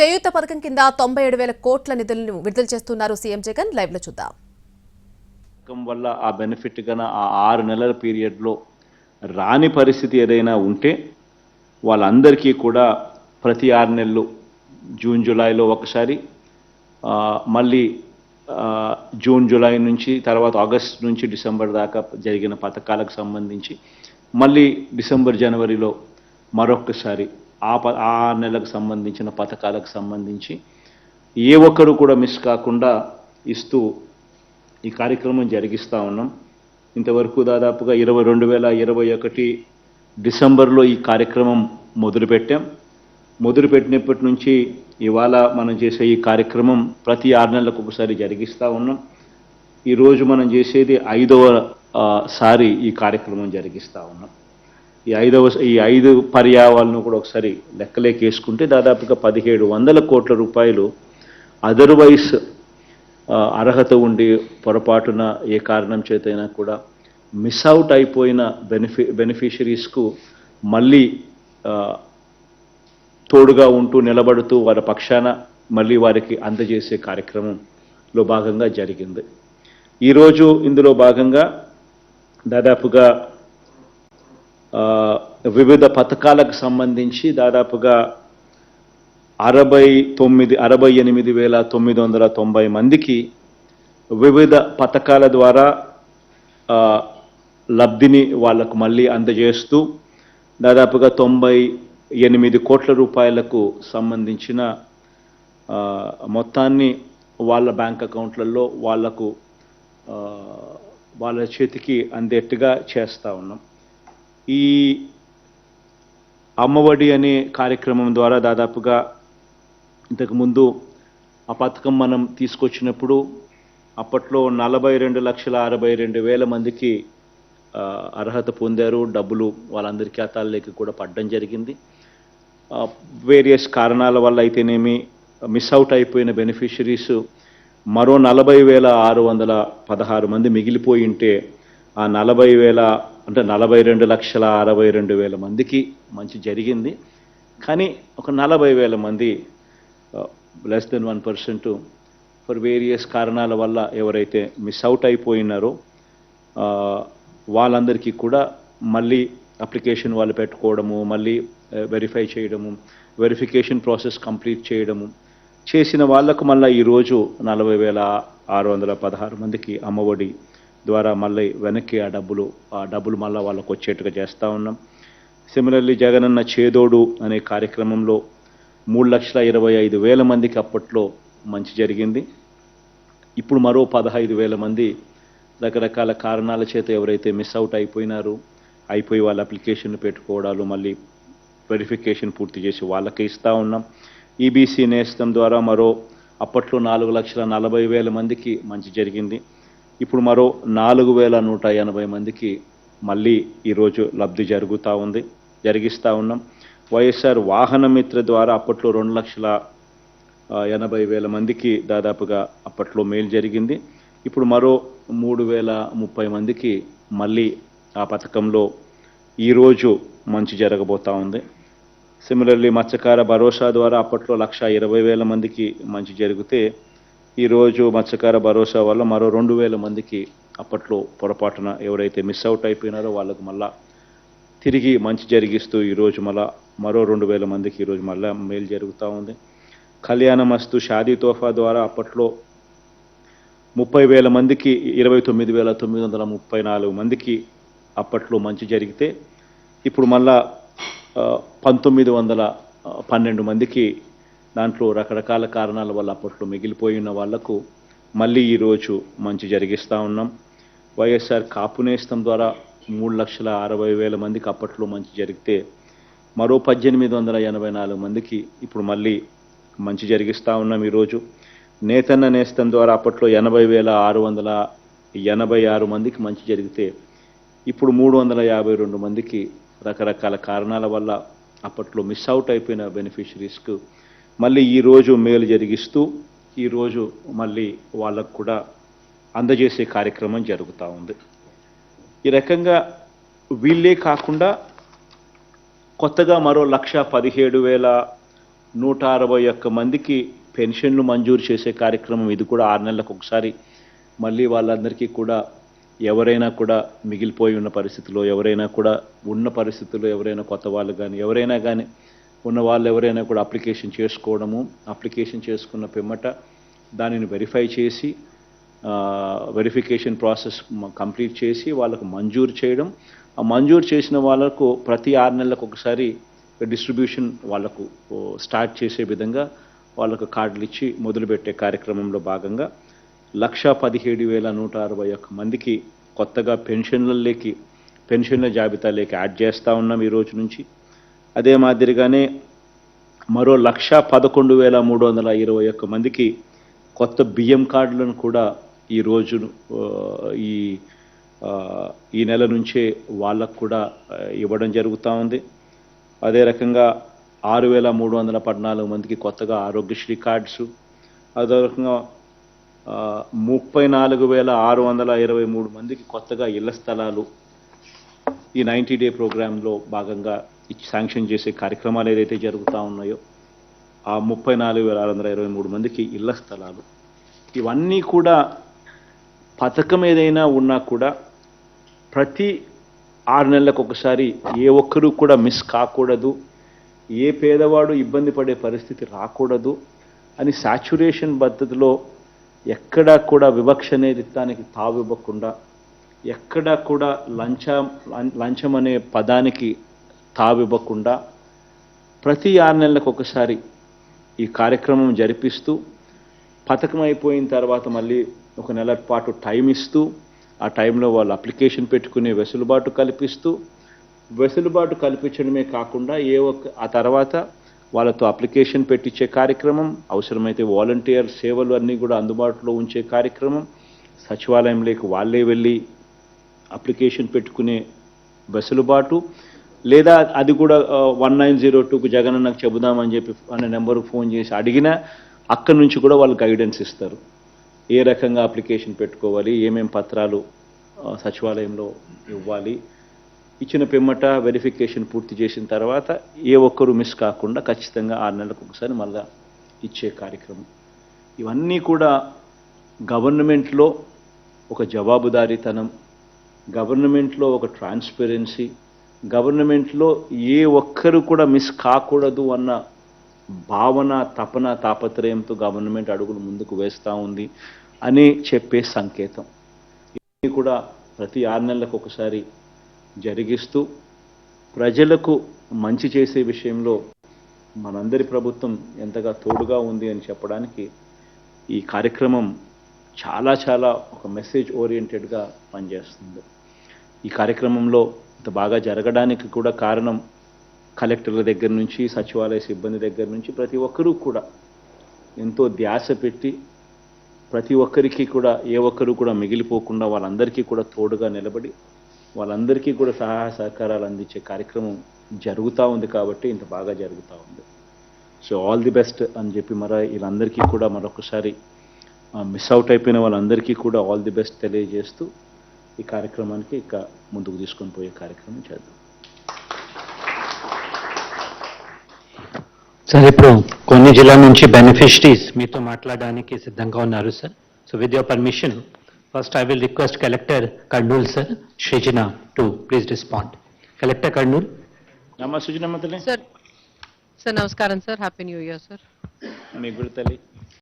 చేయూత పథకం కింద తొంభై ఏడు వేల కోట్ల నిధులను విడుదల చేస్తున్నారు సీఎం జగన్. లైవ్లో చూద్దాం. పథకం వల్ల ఆ బెనిఫిట్ కన్నా ఆ ఆరు నెలల పీరియడ్లో రాని పరిస్థితి ఏదైనా ఉంటే వాళ్ళందరికీ కూడా ప్రతి ఆరు నెలలు జూన్ జూలైలో ఒకసారి మళ్ళీ జూన్ జూలై నుంచి తర్వాత ఆగస్ట్ నుంచి డిసెంబర్ దాకా జరిగిన పథకాలకు సంబంధించి మళ్ళీ డిసెంబర్ జనవరిలో మరొకసారి ఆ ప ఆ నెలకు సంబంధించిన పథకాలకు సంబంధించి ఏ ఒక్కరు కూడా మిస్ కాకుండా ఇస్తూ ఈ కార్యక్రమం జరిగిస్తూ ఉన్నాం. ఇంతవరకు దాదాపుగా ఇరవై రెండు వేల ఇరవై ఒకటి డిసెంబర్లో ఈ కార్యక్రమం మొదలుపెట్టాం. మొదలుపెట్టినప్పటి నుంచి ఇవాళ మనం చేసే ఈ కార్యక్రమం ప్రతి ఆరు నెలలకు ఒకసారి జరిగిస్తూ ఉన్నాం. ఈరోజు మనం చేసేది ఐదవ సారి ఈ కార్యక్రమం జరిగిస్తూ ఉన్నాం. ఈ ఐదవ ఈ ఐదు పర్యావాలను కూడా ఒకసారి లెక్కలేకేసుకుంటే దాదాపుగా పదిహేడు వందల కోట్ల రూపాయలు అదర్వైజ్ అర్హత ఉండి పొరపాటున ఏ కారణం చేతైనా కూడా మిస్ అవుట్ అయిపోయిన బెనిఫి బెనిఫిషరీస్కు మళ్ళీ తోడుగా ఉంటూ నిలబడుతూ వారి పక్షాన మళ్ళీ వారికి అందజేసే కార్యక్రమంలో భాగంగా జరిగింది. ఈరోజు ఇందులో భాగంగా దాదాపుగా వివిధ పథకాలకు సంబంధించి దాదాపుగా అరవై తొమ్మిది అరవై ఎనిమిది వేల తొమ్మిది వందల తొంభై మందికి వివిధ పథకాల ద్వారా లబ్ధిని వాళ్ళకు మళ్ళీ అందజేస్తూ దాదాపుగా తొంభై ఎనిమిది కోట్ల రూపాయలకు సంబంధించిన మొత్తాన్ని వాళ్ళ బ్యాంక్ అకౌంట్లలో వాళ్ళకు వాళ్ళ చేతికి అందేట్టుగా చేస్తూ ఉన్నాం. ఈ అమ్మఒడి అనే కార్యక్రమం ద్వారా దాదాపుగా ఇంతకుముందు ఆ పథకం మనం తీసుకొచ్చినప్పుడు అప్పట్లో నలభై రెండు లక్షల అరవై రెండు వేల మందికి అర్హత పొందారు. డబ్బులు వాళ్ళందరి ఖాతాల్లోకి కూడా పడడం జరిగింది. వేరియస్ కారణాల వల్ల అయితేనేమి మిస్ అవుట్ అయిపోయిన బెనిఫిషరీస్ మరో నలభై వేల ఆరు వందల పదహారు మంది మిగిలిపోయి ఉంటే ఆ నలభై వేల అంటే నలభై రెండు లక్షల అరవై రెండు వేల మందికి మంచి జరిగింది. కానీ ఒక నలభై వేల మంది less than one percent for various కారణాల వల్ల ఎవరైతే మిస్ అవుట్ అయిపోయినారో వాళ్ళందరికీ కూడా మళ్ళీ అప్లికేషన్ వాళ్ళు పెట్టుకోవడము మళ్ళీ వెరిఫై చేయడము వెరిఫికేషన్ ప్రాసెస్ కంప్లీట్ చేయడము చేసిన వాళ్ళకు మళ్ళీ ఈరోజు నలభై వేల ఆరు వందల పదహారు మందికి అమ్మఒడి ద్వారా మళ్ళీ వెనక్కి ఆ డబ్బులు ఆ డబ్బులు మళ్ళీ వాళ్ళకు వచ్చేట్టుగా చేస్తూ ఉన్నాం. సిమిలర్లీ జగనన్న చేదోడు అనే కార్యక్రమంలో మూడు లక్షల ఇరవై ఐదు వేల మందికి అప్పట్లో మంచి జరిగింది. ఇప్పుడు మరో పదహైదు వేల మంది రకరకాల కారణాల చేత ఎవరైతే మిస్ అవుట్ అయిపోయినారో అయిపోయి వాళ్ళ అప్లికేషన్లు పెట్టుకోవడాలు మళ్ళీ వెరిఫికేషన్ పూర్తి చేసి వాళ్ళకే ఇస్తూ ఉన్నాం. ఈబీసీ నేస్తం ద్వారా మరో అప్పట్లో నాలుగు లక్షల నలభై వేల మందికి మంచి జరిగింది. ఇప్పుడు మరో నాలుగు వేల నూట ఎనభై మందికి మళ్ళీ ఈరోజు లబ్ధి జరుగుతూ ఉంది జరిగిస్తూ ఉన్నాం. వైఎస్ఆర్ వాహన మిత్ర ద్వారా అప్పట్లో రెండు లక్షల ఎనభై వేల మందికి దాదాపుగా అప్పట్లో మేలు జరిగింది. ఇప్పుడు మరో మూడు వేల ముప్పై మందికి మళ్ళీ ఆ పథకంలో ఈరోజు మంచి జరగబోతూ ఉంది. సిమిలర్లీ మత్స్యకార భరోసా ద్వారా అప్పట్లో లక్ష ఇరవై వేల మందికి మంచి జరిగితే ఈరోజు మత్స్యకార భరోసా వల్ల మరో రెండు వేల మందికి అప్పట్లో పొరపాటున ఎవరైతే మిస్ అవుట్ అయిపోయినారో వాళ్ళకు మళ్ళా తిరిగి మంచి జరిగిస్తూ ఈరోజు మళ్ళా మరో రెండు వేల మందికి ఈరోజు మళ్ళా మేలు జరుగుతూ ఉంది. కళ్యాణ మస్తు షాదీ తోఫా ద్వారా అప్పట్లో ముప్పై వేల మందికి ఇరవై తొమ్మిది వేల తొమ్మిది వందల ముప్పై నాలుగు మందికి అప్పట్లో మంచి జరిగితే ఇప్పుడు మళ్ళా పంతొమ్మిది వందల పన్నెండు మందికి దాంట్లో రకరకాల కారణాల వల్ల అప్పట్లో మిగిలిపోయిన వాళ్ళకు మళ్ళీ ఈరోజు మంచి జరిగిస్తూ ఉన్నాం. వైఎస్ఆర్ కాపు నేస్తం ద్వారా మూడు లక్షల అరవై వేల మందికి అప్పట్లో మంచి జరిగితే మరో పద్దెనిమిది వందల ఎనభై నాలుగు మందికి ఇప్పుడు మళ్ళీ మంచి జరిగిస్తూ ఉన్నాం ఈరోజు నేతన్న నేస్తం ద్వారా అప్పట్లో ఎనభై వేల ఆరు వందల ఎనభై ఆరు మందికి మంచి జరిగితే ఇప్పుడు మూడు వందల యాభై రెండు మందికి రకరకాల కారణాల వల్ల అప్పట్లో మిస్ అవుట్ అయిపోయిన బెనిఫిషరీస్కు మళ్ళీ ఈరోజు మేలు జరిగిస్తూ ఈరోజు మళ్ళీ వాళ్ళకు కూడా అందజేసే కార్యక్రమం జరుగుతూ ఉంది. ఈ రకంగా వీళ్ళే కాకుండా కొత్తగా మరో లక్ష పదిహేడు వేల నూట అరవై ఒక్క మందికి పెన్షన్లు మంజూరు చేసే కార్యక్రమం ఇది కూడా ఆరు నెలలకు ఒకసారి. మళ్ళీ వాళ్ళందరికీ కూడా ఎవరైనా కూడా మిగిలిపోయి ఉన్న పరిస్థితిలో ఎవరైనా కూడా ఉన్న పరిస్థితుల్లో ఎవరైనా కొత్త వాళ్ళు కానీ ఎవరైనా కానీ ఉన్న వాళ్ళు ఎవరైనా కూడా అప్లికేషన్ చేసుకోవడము అప్లికేషన్ చేసుకున్న పిమ్మట దానిని వెరిఫై చేసి వెరిఫికేషన్ ప్రాసెస్ కంప్లీట్ చేసి వాళ్ళకు మంజూరు చేయడం. ఆ మంజూరు చేసిన వాళ్ళకు ప్రతి ఆరు నెలలకు ఒకసారి డిస్ట్రిబ్యూషన్ వాళ్ళకు స్టార్ట్ చేసే విధంగా వాళ్ళకు కార్డులు ఇచ్చి మొదలుపెట్టే కార్యక్రమంలో భాగంగా లక్ష పదిహేడు వేల నూట అరవై ఒక్క మందికి కొత్తగా పెన్షన్లలోకి పెన్షన్ల జాబితాలోకి యాడ్ చేస్తూ ఉన్నాం ఈ రోజు నుంచి. అదే మాదిరిగానే మరో లక్ష పదకొండు వేల మూడు వందల ఇరవై ఒక్క మందికి కొత్త బియ్యం కార్డులను కూడా ఈ రోజు ఈ ఈ నెల నుంచే వాళ్ళకు కూడా ఇవ్వడం జరుగుతూ ఉంది. అదే రకంగా ఆరు వేల మూడు వందల పద్నాలుగు మందికి కొత్తగా ఆరోగ్యశ్రీ కార్డ్స్. అదే రకంగా ముప్పై నాలుగు వేల ఆరు వందల ఇరవై మూడు మందికి కొత్తగా ఇళ్ళ స్థలాలు ఈ నైంటీ డే ప్రోగ్రాంలో భాగంగా ఇచ్చి శాంక్షన్ చేసే కార్యక్రమాలు ఏదైతే జరుగుతూ ఉన్నాయో ఆ ముప్పై నాలుగు వేల ఆరు వందల ఇరవై మూడు మందికి ఇళ్ళ స్థలాలు. ఇవన్నీ కూడా పథకం ఏదైనా ఉన్నా కూడా ప్రతి ఆరు నెలలకు ఒకసారి ఏ ఒక్కరూ కూడా మిస్ కాకూడదు. ఏ పేదవాడు ఇబ్బంది పడే పరిస్థితి రాకూడదు అని సాచురేషన్ పద్ధతిలో ఎక్కడా కూడా వివక్ష అనేది దానికి తావివ్వకుండా ఎక్కడా కూడా లంచం లంచం అనే పదానికి తావివ్వకుండా ప్రతి ఆరు నెలలకు ఒకసారి ఈ కార్యక్రమం జరిపిస్తూ పథకం అయిపోయిన తర్వాత మళ్ళీ ఒక నెల పాటు టైం ఇస్తూ ఆ టైంలో వాళ్ళు అప్లికేషన్ పెట్టుకునే వెసులుబాటు కల్పిస్తూ వెసులుబాటు కల్పించడమే కాకుండా ఏ ఒక్క ఆ తర్వాత వాళ్ళతో అప్లికేషన్ పెట్టించే కార్యక్రమం అవసరమైతే వాలంటీర్ సేవలు అన్నీ కూడా అందుబాటులో ఉంచే కార్యక్రమం సచివాలయంలోకి వాళ్ళే వెళ్ళి అప్లికేషన్ పెట్టుకునే వెసులుబాటు లేదా అది కూడా వన్ నైన్ జీరో టూకు జగన్ నాకు చెబుదామని చెప్పి అనే నెంబర్కి ఫోన్ చేసి అడిగినా అక్కడి నుంచి కూడా వాళ్ళు గైడెన్స్ ఇస్తారు. ఏ రకంగా అప్లికేషన్ పెట్టుకోవాలి ఏమేం పత్రాలు సచివాలయంలో ఇవ్వాలి. ఇచ్చిన పిమ్మట వెరిఫికేషన్ పూర్తి చేసిన తర్వాత ఏ ఒక్కరు మిస్ కాకుండా ఖచ్చితంగా ఆరు నెలలకు ఒకసారి మళ్ళా ఇచ్చే కార్యక్రమం. ఇవన్నీ కూడా గవర్నమెంట్లో ఒక జవాబుదారీతనం గవర్నమెంట్లో ఒక ట్రాన్స్పరెన్సీ గవర్నమెంట్లో ఏ ఒక్కరు కూడా మిస్ కాకూడదు అన్న భావన తపన తాపత్రయంతో గవర్నమెంట్ అడుగులు ముందుకు వేస్తూ ఉంది అని చెప్పే సంకేతం. ఇది కూడా ప్రతి ఆరు నెలలకు ఒకసారి జరిగిస్తూ ప్రజలకు మంచి చేసే విషయంలో మనందరి ప్రభుత్వం ఎంతగా తోడుగా ఉంది అని చెప్పడానికి ఈ కార్యక్రమం చాలా చాలా ఒక మెసేజ్ ఓరియంటెడ్గా పనిచేస్తుంది. ఈ కార్యక్రమంలో ఇంత బాగా జరగడానికి కూడా కారణం కలెక్టర్ల దగ్గర నుంచి సచివాలయ సిబ్బంది దగ్గర నుంచి ప్రతి ఒక్కరూ కూడా. ఎంతో ధ్యాస పెట్టి ప్రతి ఒక్కరికి కూడా ఏ ఒక్కరు కూడా మిగిలిపోకుండా వాళ్ళందరికీ కూడా తోడుగా నిలబడి వాళ్ళందరికీ కూడా సహాయ సహకారాలు అందించే కార్యక్రమం జరుగుతూ ఉంది కాబట్టి ఇంత బాగా జరుగుతూ ఉంది. సో ఆల్ ది బెస్ట్ అని చెప్పి మరి వీళ్ళందరికీ కూడా మరొకసారి మిస్ అవుట్ అయిపోయిన వాళ్ళందరికీ కూడా ఆల్ ది బెస్ట్ తెలియజేస్తూ ఈ కార్యక్రమానికి ఇక ముందుకు తీసుకొని పోయే కార్యక్రమం చేద్దాం. సార్ ఇప్పుడు కొన్ని జిల్లాల నుంచి బెనిఫిషరీస్ మీతో మాట్లాడడానికి సిద్ధంగా ఉన్నారు sir. So with your permission first I will request collector Kurnool sir షెజినా to please respond collector Kurnool నమ్మ సుజనమ్మ సార్ సార్ నమస్కారం sir happy new year sir మీకు తల్లి.